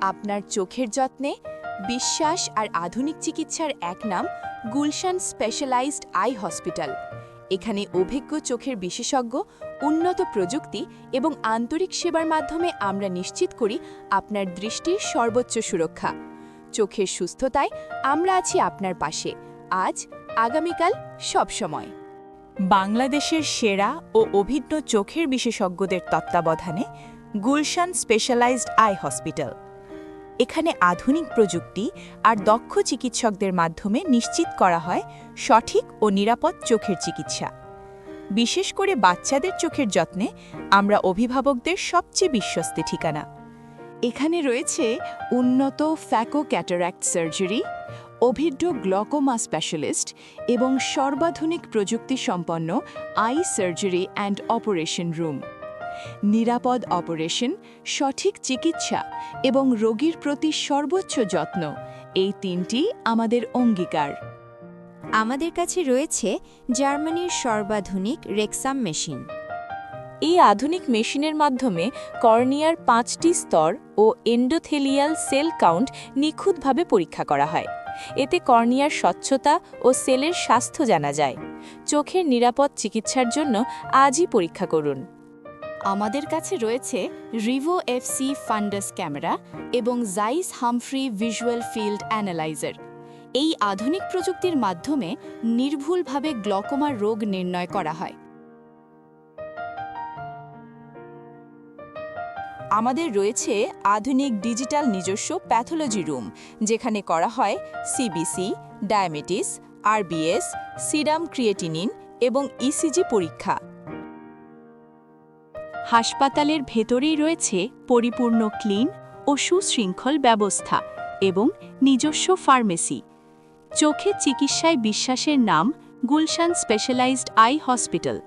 আপনার চোখের যত্নে বিশ্বাস আর আধুনিক চিকিৎসার এক নাম গুলশান স্পেশালাইজড আই হসপিটাল। এখানে অভিজ্ঞ চোখের বিশেষজ্ঞ, উন্নত প্রযুক্তি এবং আন্তরিক সেবার মাধ্যমে আমরা নিশ্চিত করি আপনার দৃষ্টির সর্বোচ্চ সুরক্ষা। চোখের সুস্থতায় আমরা আছি আপনার পাশে। আজ, আগামীকাল সবসময় বাংলাদেশের সেরা ও অভিজ্ঞ চোখের বিশেষজ্ঞদের তত্ত্বাবধানে গুলশান স্পেশালাইজড আই হসপিটাল। এখানে আধুনিক প্রযুক্তি আর দক্ষ চিকিৎসকদের মাধ্যমে নিশ্চিত করা হয় সঠিক ও নিরাপদ চোখের চিকিৎসা। বিশেষ করে বাচ্চাদের চোখের যত্নে আমরা অভিভাবকদের সবচেয়ে বিশ্বস্ত ঠিকানা। এখানে রয়েছে উন্নত ফ্যাকো ক্যাটারাক্ট সার্জারি, অভিজ্ঞ গ্লকোমা স্পেশালিস্ট এবং সর্বাধুনিক প্রযুক্তি সম্পন্ন eye surgery and operation room. নিরাপদ অপারেশন সঠিক চিকিৎসা এবং রোগীর প্রতি সর্বোচ্চ যত্ন। এই তিনটি আমাদের অঙ্গীকার। আমাদের কাছে রয়েছে জার্মানির সর্বাধুনিক রেক্সাম মেশিন। এই আধুনিক মেশিনের মাধ্যমে কর্নিয়ার পাঁচটি স্তর ও এন্ডোথেলিয়াল সেল কাউন্ট নিখুঁতভাবে পরীক্ষা করা হয়। এতে কর্নিয়ার স্বচ্ছতা ও সেলের স্বাস্থ্য জানা যায়। চোখের নিরাপদ চিকিৎসার জন্য আজই পরীক্ষা করুন। আমাদের কাছে রয়েছে রিভো এফসি ফান্ডাস ক্যামেরা এবং Zeiss Humphrey visual field analyzer. এই আধুনিক প্রযুক্তির মাধ্যমে নির্ভুলভাবে গ্লকোমার রোগ নির্ণয় করা হয়। আমাদের রয়েছে আধুনিক ডিজিটাল নিজস্ব প্যাথোলজি রুম, যেখানে করা হয় CBC diabetes RBS serum creatinine এবং ইসিজি পরীক্ষা। হাসপাতালের ভেতরেই রয়েছে পরিপূর্ণ ক্লিন ও সুশৃঙ্খল ব্যবস্থা এবং নিজস্ব ফার্মেসি। চোখে চিকিৎসায় বিশ্বাসের নাম গুলশান স্পেশালাইজড আই হসপিটাল।